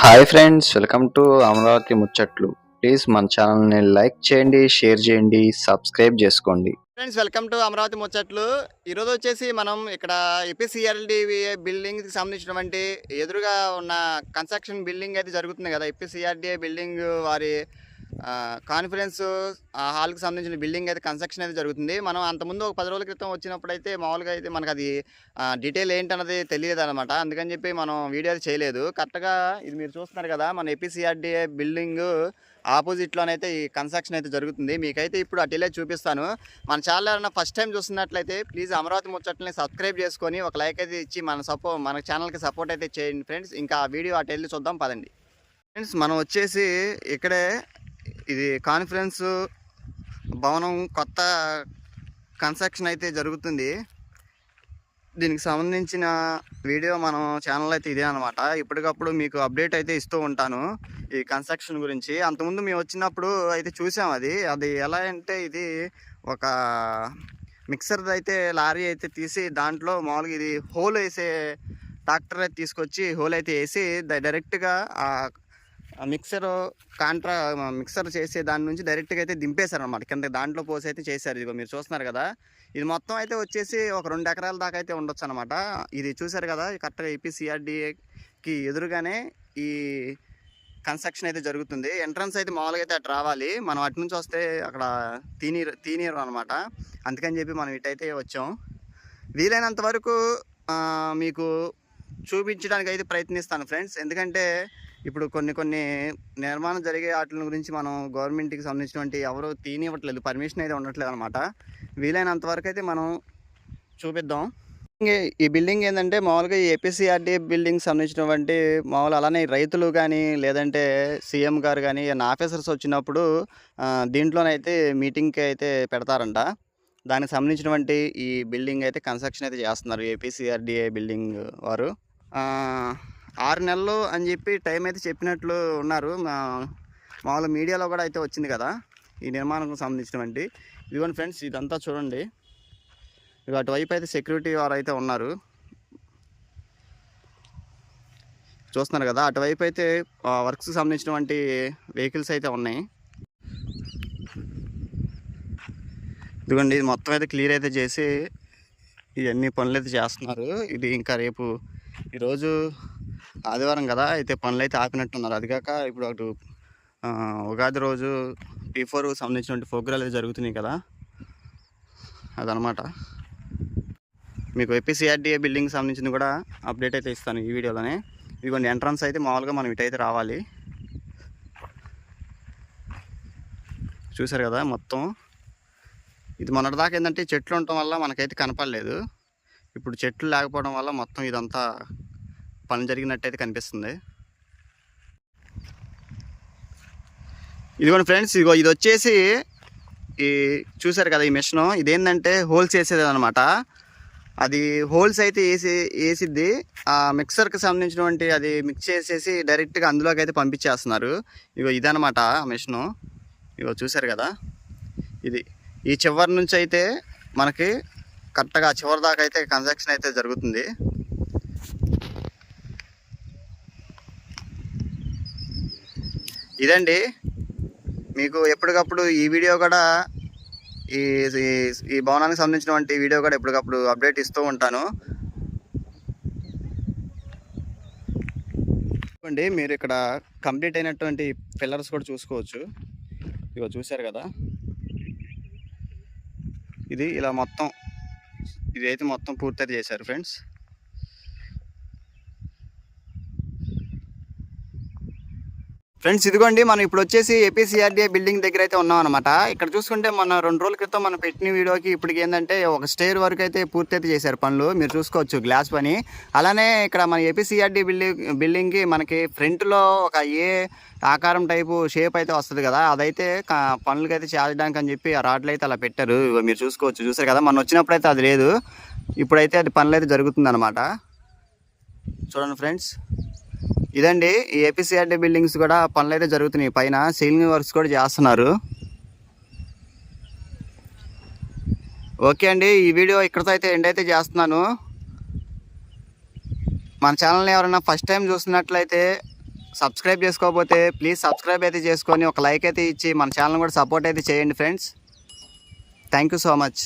Hi friends welcome to Amaravati ముచ్చట్లు. Please మన ఛానల్ని లైక్ చేయండి షేర్ చేయండి సబ్స్క్రైబ్ చేసుకోండి. ఫ్రెండ్స్ వెల్కమ్ టు అమరావతి ముచ్చట్లు. ఈరోజు వచ్చేసి మనం ఇక్కడ ఏపీసీఆర్డీ బిల్డింగ్కి సంబంధించినటువంటి ఎదురుగా ఉన్న కన్స్ట్రక్షన్ బిల్డింగ్ అయితే జరుగుతుంది కదా. ఎపిసిఆర్డిఏ బిల్డింగ్ వారి కాన్ఫరెన్స్ ఆ, హాల్కి సంబంధించిన బిల్డింగ్ అయితే కన్స్ట్రక్షన్ అయితే జరుగుతుంది. మనం అంతకుముందు ఒక పది రోజుల క్రితం వచ్చినప్పుడు అయితే మామూలుగా అయితే మనకు అది డీటెయిల్ ఏంటన్నది తెలియదు అనమాట అందుకని చెప్పి మనం వీడియో చేయలేదు. కరెక్ట్గా ఇది మీరు చూస్తున్నారు కదా మన ఏపీసీఆర్డీఏ బిల్డింగ్ ఆపోజిట్లోనైతే ఈ కన్స్ట్రక్షన్ అయితే జరుగుతుంది. మీకైతే ఇప్పుడు అటెలే చూపిస్తాను. మన ఛానల్ ఏమైనా ఫస్ట్ టైం చూస్తున్నట్లయితే ప్లీజ్ అమరావతి ముచ్చట్లని సబ్స్క్రైబ్ చేసుకొని ఒక లైక్ అయితే ఇచ్చి మన సపో మన ఛానల్కి సపోర్ట్ అయితే చేయండి ఫ్రెండ్స్. ఇంకా ఆ వీడియో అటు వెళ్ళి చూద్దాం పదండి. ఫ్రెండ్స్ మనం వచ్చేసి ఇక్కడే ఇది కాన్ఫరెన్స్ భవనం కొత్త కన్స్ట్రక్షన్ అయితే జరుగుతుంది. దీనికి సంబంధించిన వీడియో మనం ఛానల్ అయితే ఇదే అనమాట ఇప్పటికప్పుడు మీకు అప్డేట్ అయితే ఇస్తూ ఉంటాను ఈ కన్స్ట్రక్షన్ గురించి. అంతకుముందు మేము వచ్చినప్పుడు అయితే చూసాం అది. అది ఎలా అంటే ఇది ఒక మిక్సర్ అయితే లారీ అయితే తీసి దాంట్లో మామూలుగా ఇది హోల్ వేసే ట్రాక్టర్ అయితే తీసుకొచ్చి హోల్ అయితే వేసి ద- డైరెక్ట్గా మిక్సర్ కాంట్రా మిక్సర్ చేసే దాని నుంచి డైరెక్ట్గా అయితే దింపేశారు అనమాట కింద దాంట్లో పోసి అయితే చేశారు. ఇదిగో మీరు చూస్తున్నారు కదా. ఇది మొత్తం అయితే వచ్చేసి ఒక రెండు ఎకరాల దాకా అయితే ఉండొచ్చు అనమాట ఇది చూశారు కదా కరెక్ట్గా ఏపీసీఆర్డీఏకి ఎదురుగానే ఈ కన్స్ట్రక్షన్ అయితే జరుగుతుంది. ఎంట్రన్స్ అయితే మామూలుగా అయితే అటు రావాలి. మనం అటు నుంచి వస్తే అక్కడ తీనీరు తీనీరు అనమాట అందుకని చెప్పి మనం ఇటైతే వచ్చాం. వీలైనంత వరకు మీకు చూపించడానికి అయితే ప్రయత్నిస్తాను ఫ్రెండ్స్. ఎందుకంటే ఇప్పుడు కొన్ని కొన్ని నిర్మాణం జరిగే వాటి గురించి మనం గవర్నమెంట్కి సంబంధించినటువంటి ఎవరు తీనివ్వట్లేదు పర్మిషన్ అయితే ఉండట్లేదు అనమాట వీలైనంత వరకు అయితే మనం చూపిద్దాం. ఇంకే- ఈ బిల్డింగ్ ఏంటంటే మామూలుగా ఈ ఏపీసీఆర్డీ బిల్డింగ్ సంబంధించినటువంటి మామూలు అలానే రైతులు కానీ లేదంటే సీఎం గారు కానీ ఆఫీసర్స్ వచ్చినప్పుడు దీంట్లోనైతే మీటింగ్కి అయితే పెడతారంట. దానికి సంబంధించినటువంటి ఈ బిల్డింగ్ అయితే కన్స్ట్రక్షన్ అయితే చేస్తున్నారు ఏపీసీఆర్డీఏ బిల్డింగ్ వారు. ఆరు నెలలు అని చెప్పి టైం అయితే చెప్పినట్లు ఉన్నారు. మా మామూలు మీడియాలో కూడా అయితే వచ్చింది కదా ఈ నిర్మాణంకు సంబంధించినటువంటి ఇదిగోండి ఫ్రెండ్స్ ఇదంతా చూడండి. ఇక అటువైపు అయితే సెక్యూరిటీ వారు అయితే ఉన్నారు. చూస్తున్నారు కదా అటువైపు అయితే వర్క్స్కి సంబంధించినటువంటి వెహికల్స్ అయితే ఉన్నాయి. ఇదిగోండి ఇది మొత్తం అయితే క్లియర్ అయితే చేసి ఇవన్నీ పనులు అయితే చేస్తున్నారు. ఇది ఇంకా రేపు ఈరోజు ఆదివారం కదా అయితే పనులు అయితే ఆపినట్టున్నారు. అది కాక ఇప్పుడు అటు ఉగాది రోజు పీ ఫోర్ సంబంధించినటువంటి ప్రోగ్రాలు అయితే జరుగుతున్నాయి కదా. అదనమాట మీకు ఏపీసీఆర్డీఏ బిల్డింగ్ సంబంధించింది కూడా అప్డేట్ అయితే ఇస్తాను ఈ వీడియోలోనే. ఇదిగోండి ఎంట్రన్స్ అయితే మామూలుగా మనం ఇటైతే రావాలి. చూసారు కదా మొత్తం. ఇది మొన్నటిదాకా ఏంటంటే చెట్లు ఉండటం వల్ల మనకైతే కనపడలేదు. ఇప్పుడు చెట్లు లేకపోవడం వల్ల మొత్తం ఇదంతా పని జరిగినట్టయితే కనిపిస్తుంది. ఇదిగోండి ఫ్రెండ్స్ ఇదిగో ఇది వచ్చేసి ఈ చూసారు కదా ఈ మిషన్. ఇదేంటంటే హోల్స్ వేసేది అనమాట అది హోల్స్ అయితే వేసి వేసిద్ది. ఆ మిక్సర్కి సంబంధించినటువంటి అది మిక్స్ చేసేసి డైరెక్ట్గా అందులోకి అయితే పంపించేస్తున్నారు. ఇగో ఇదనమాట ఆ మిషను. ఇగో చూసారు కదా. ఇది ఈ చివరి నుంచి అయితే మనకి కరెక్ట్గా చివరి దాకా అయితే కన్స్ట్రక్షన్ అయితే జరుగుతుంది. ఇదండి. మీకు ఎప్పటికప్పుడు ఈ వీడియో కూడా ఈ ఈ- భవనానికి సంబంధించినటువంటి వీడియో కూడా ఎప్పటికప్పుడు అప్డేట్ ఇస్తూ ఉంటాను. అండి మీరు ఇక్కడ కంప్లీట్ అయినటువంటి పిల్లర్స్ కూడా చూసుకోవచ్చు. ఇగో చూశారు కదా? ఇది ఇలా మొత్తం ఇది అయితే మొత్తం పూర్తి చేశారు ఫ్రెండ్స్. ఫ్రెండ్స్ ఇదిగోండి మనం ఇప్పుడు వచ్చేసి ఏపీసీఆర్డీఏ బిల్డింగ్ దగ్గర అయితే ఉన్నాం అనమాట ఇక్కడ చూసుకుంటే మన రెండు రోజుల క్రితం మనం పెట్టిన వీడియోకి ఇప్పటికి ఏంటంటే ఒక స్టేర్ వరకు అయితే పూర్తి అయితే చేశారు పనులు. మీరు చూసుకోవచ్చు గ్లాస్ పని. అలానే ఇక్కడ మన ఏపీసీఆర్డీ బిల్డింగ్ బిల్డింగ్కి మనకి ఫ్రంట్లో ఒక ఏ ఆకారం టైపు షేప్ అయితే వస్తుంది కదా. అదైతే పనులకి అయితే చేయడానికి అని చెప్పి ఆ రాడ్లు అయితే అలా పెట్టారు. మీరు చూసుకోవచ్చు. చూసారు కదా మనం వచ్చినప్పుడు అయితే అది లేదు. ఇప్పుడైతే అది పనులు అయితే జరుగుతుంది చూడండి ఫ్రెండ్స్. ఇదండి ఈ ఏపీసీఆర్డీ బిల్డింగ్స్ కూడా పనులు అయితే జరుగుతున్నాయి. పైన సీలింగ్ వర్క్స్ కూడా చేస్తున్నారు. ఓకే అండి ఈ వీడియో ఇక్కడితో అయితే ఎండ్ అయితే చేస్తున్నాను. మన ఛానల్ని ఎవరైనా ఫస్ట్ టైం చూస్తున్నట్లయితే సబ్స్క్రైబ్ చేసుకోకపోతే ప్లీజ్ సబ్స్క్రైబ్ అయితే చేసుకొని ఒక లైక్ అయితే ఇచ్చి మన ఛానల్ కూడా సపోర్ట్ అయితే చేయండి friends. Thank you so much.